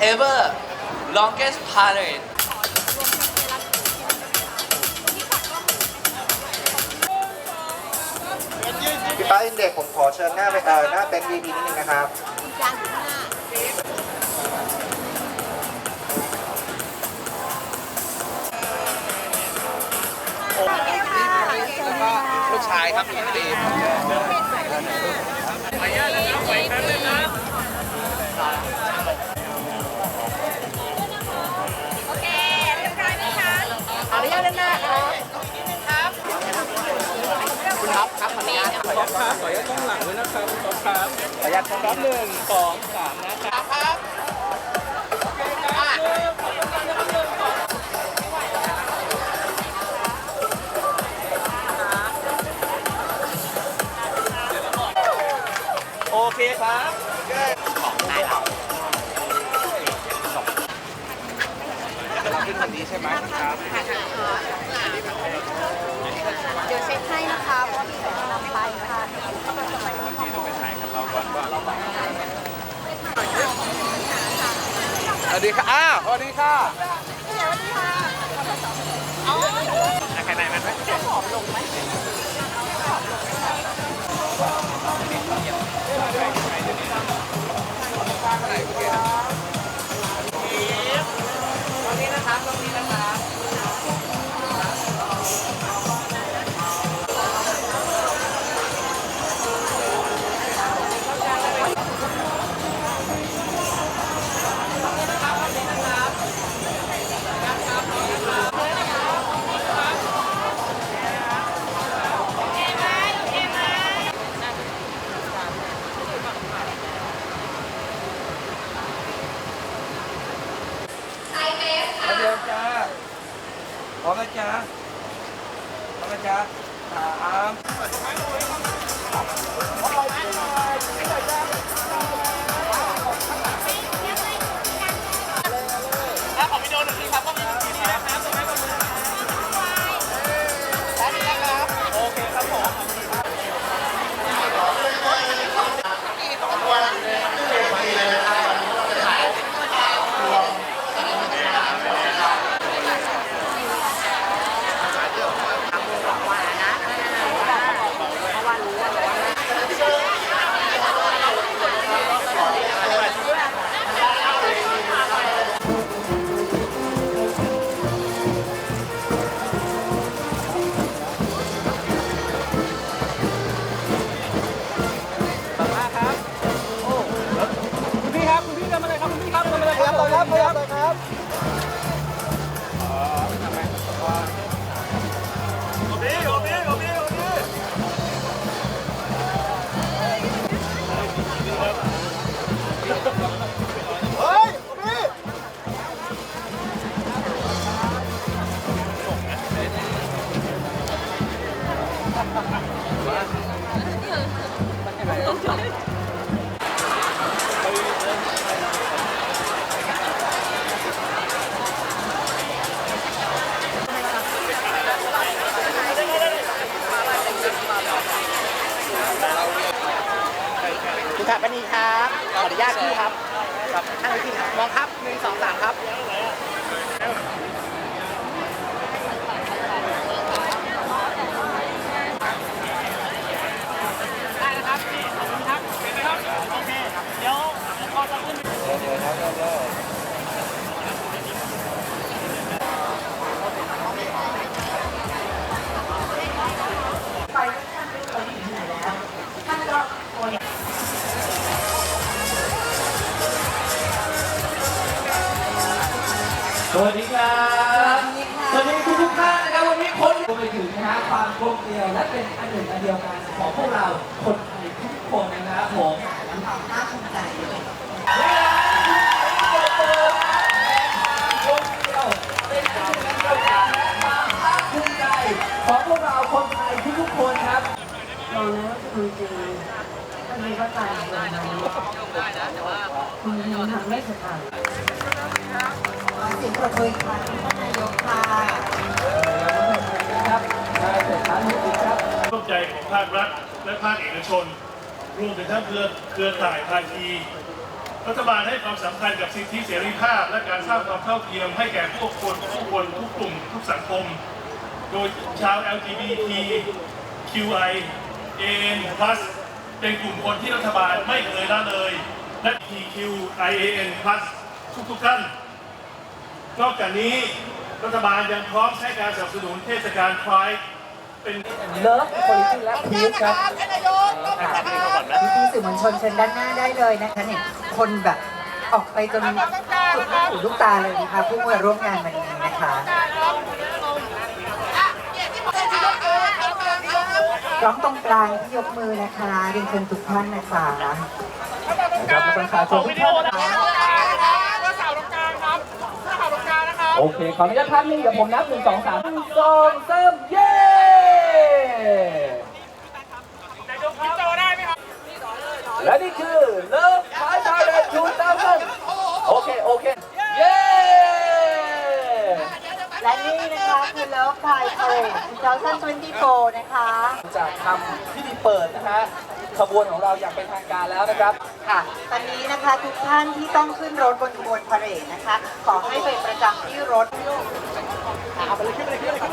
ever longest parade พี่ป้าอินเด็กผมขอเชิญหน้าไปเออหน้าเต็นท์ VP นิดนึงนะครับจานอยู่ข้างหน้าลูกชายครับพี่ตีมโอ ขออนุญาตครับขออนุญาตต้องหลังด้วยนะครับคุณต๊อบครับขออนุญาตครับครับหนึ่งสองสามนะครับครับโอเคครับขึ้นคันนี้ใช่ไหมครับ เดี๋ยวเช็คให้นะคะเพราะว่ามีคนนำไปค่ะสวัสดีค่ะอ้าวสวัสดีค่ะใครไหนมันไหมตรงไหม พร้อมแล้วจ้าพร้อมแล้วจ้าสาม ข ออนุญาตพี่ครับครับท่านพี่ครับมองครับหนึ่งสองสามครับ เลียวและเป็นอันหนึ่งอันเดียวกันของพวกเราคนไทยทุกคนนะครับผมควาน่าภูมิใจด้วยเป็นอันหนึ่งอันเดียของพวกเราคนไทยทุกๆคนครับเราแล้วคือจริงอันนี้ก็ตายเหมือนกันคุณยังทำไม่สะอาดขอเสียงปรบมืออีกครั้งท่านนายกค่ะ ครับนายเศรษฐาทวีสินครับ ร่วม ใจของภาครัฐ และภาคเอกชน รวมถึงทั้งเครือเครือข่ายภาคีรัฐบาลให้ความสำคัญกับสิทธิเสรีภาพ และการสร้างความเท่าเทียมให้แก่ผู้คนทุกคนทุกกลุ่มทุกสังคม โดยชาว LGBT QI AN+ เป็นกลุ่มคนที่รัฐบาลไม่เคยละเลย และ TQIAN+ ทุกทุกๆท่าน นอกจากนี้รัฐบาลยังพร้อมใช้การสนับสนุนเทศกาลไพร์เป็น เลิฟโพลิติและพีชครับพี่ๆสื่อมวลชนเชิญด้านหน้าได้เลยนะคะเนี่ยคนแบบออกไปจนสุดลูกหูลูกตาเลยนะคะผู้มาร่วมงานวันนี้นะคะร้องตรงกลางที่ยกมือนะคะเรียนเชิญทุกท่านนะคะนะครับประชาชนทุกท่านนะครับโอเค ขออนุญาตท่านนี้เดี๋ยวผมนับหนึ่งสองสามหนึ่งสองสามเย้ และนี่คือ Love High Thailand 2000โอเค โอเค เย้และนี่นะคะคือ Love Pride Parade 2024 นะคะจะทำพิธีเปิดนะฮะขบวนของเราอย่างเป็นทางการแล้วนะครับ ค่ะ ตอนนี้นะคะทุกท่านที่ต้องขึ้นรถบนขบวนพาเหรดนะคะ ขอให้ไปประจำที่รถห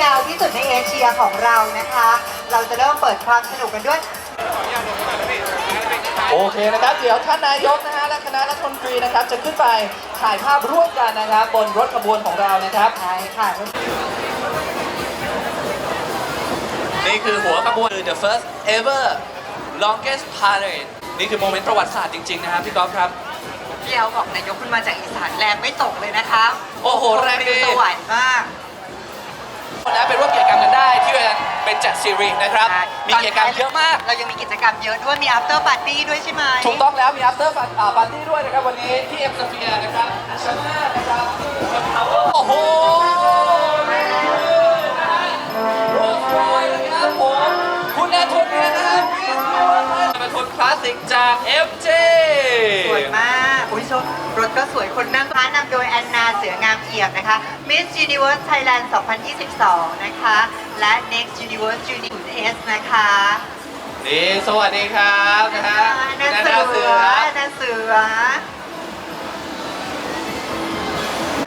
ยาวที่สุดในเอเชียของเรานะคะ เราจะเริ่มเปิดความสนุกกันด้วย โอเคนะครับเดี๋ยวท่านนายกนะฮะและคณะรัฐมนตรีนะครับจะขึ้นไปถ่ายภาพร่วมกันนะครับบนรถขบวนของเรานะครับ ใช่ค่ะ นี่คือหัวขบวนคือ the first ever longest parade นี่คือโมเมนต์ประวัติศาสตร์จริงๆนะครับพี่ก๊อฟครับ พี่เอลบอกนายกขึ้นมาจากอีสานแรงไม่ตกเลยนะคะโอ้โหแรงดี สวรรค์มาก นะไปร่วมกิจกรรมกันได้ที่เป็นจัดซีรีส์นะครับ ใช่มีกิจกรรมเยอะมาก เรายังมีกิจกรรมเยอะด้วย มี after party ด้วยใช่ไหม ถูกต้องแล้วมี after party ด้วยนะครับ วันนี้ที่ M Sphere นะครับชั้น5นะครับที่ M Tower โอ้โหโรสรอยนะครับผม คุณแอนโทเนียนะครับเป็นคนคลาสสิกจาก FJ สวยมาก อุ้ยชมรถก็สวยคนนั่งพานำโดยแอนนา เสืองามเอี่ยมนะคะ Miss Universe Thailand 2022 นะคะ และ Next Universe Junior S นะคะ นี่สวัสดีครับนะฮะนานาเสืดาเสืออนาเสือ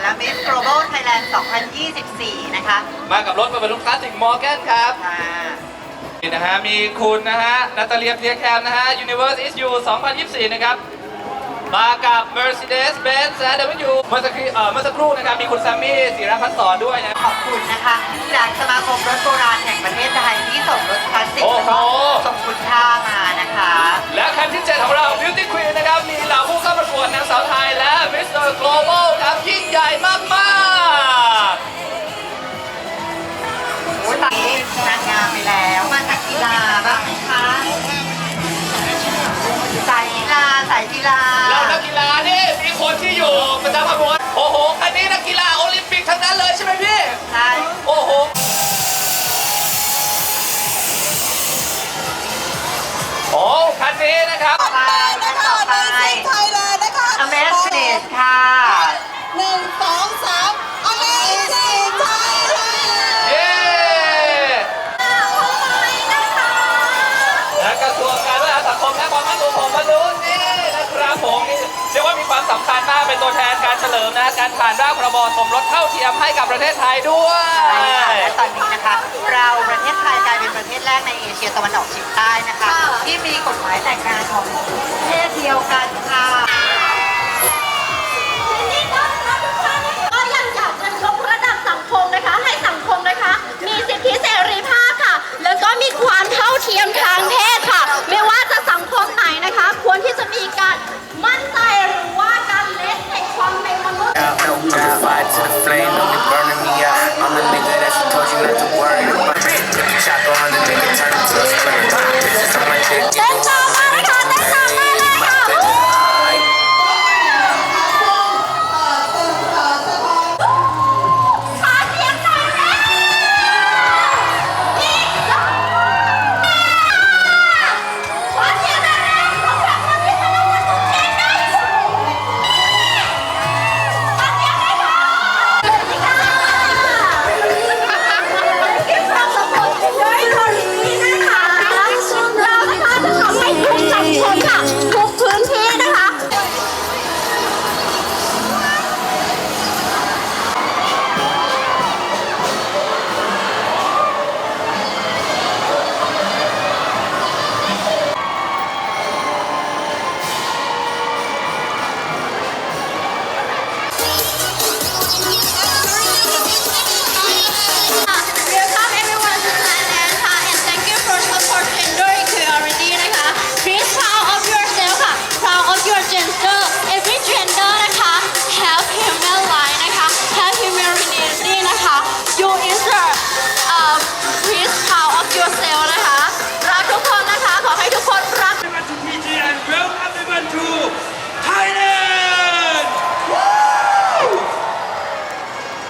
และ Miss Global Thailand 2024 นะคะ มากับรถมาเป็นลูกคลาสสิกมอร์แกนครับอ่านี่นะฮะมีคุณนะฮะนาตาเลียเพียแคมนะฮะ Universe is you 2024 นะครับ มากับ Mercedes Benz และ W เมื่อสักครู่เอ่อเมื่อสักครู่นะครับมีคุณแซมมี่ศิรพัฒน์สอนด้วยนะ ขอบคุณนะคะ จากสมาคมรถโบราณแห่งประเทศไทยที่ส่งรถคลาสสิกโอ้แล้วโหก็ส่งคุณค่ามานะคะ และคันที่ 7 ของเรา Beauty Queen นะครับ มีเหล่าผู้เข้าประกวด สเนสค่ะหนึ่งสองสามอเมซิ่งไทยแลนด์เย้และกระทรวงการพัฒนาสังคมและความมั่นคงของมนุษย์นี่นะครับผมนี่เรียกว่ามีความสำคัญมากเป็นตัวแทนการเฉลิมนะการผ่านร่างพรบสมรสเท่าเทียมให้กับประเทศไทยด้วย ใช่ค่ะและตอนนี้นะคะ เราประเทศไทยกลายเป็นประเทศแรกในเอเชียตะวันออกเฉียงใต้นะคะ ที่มีกฎหมายแต่งงานของเพศเดียวกันค่ะ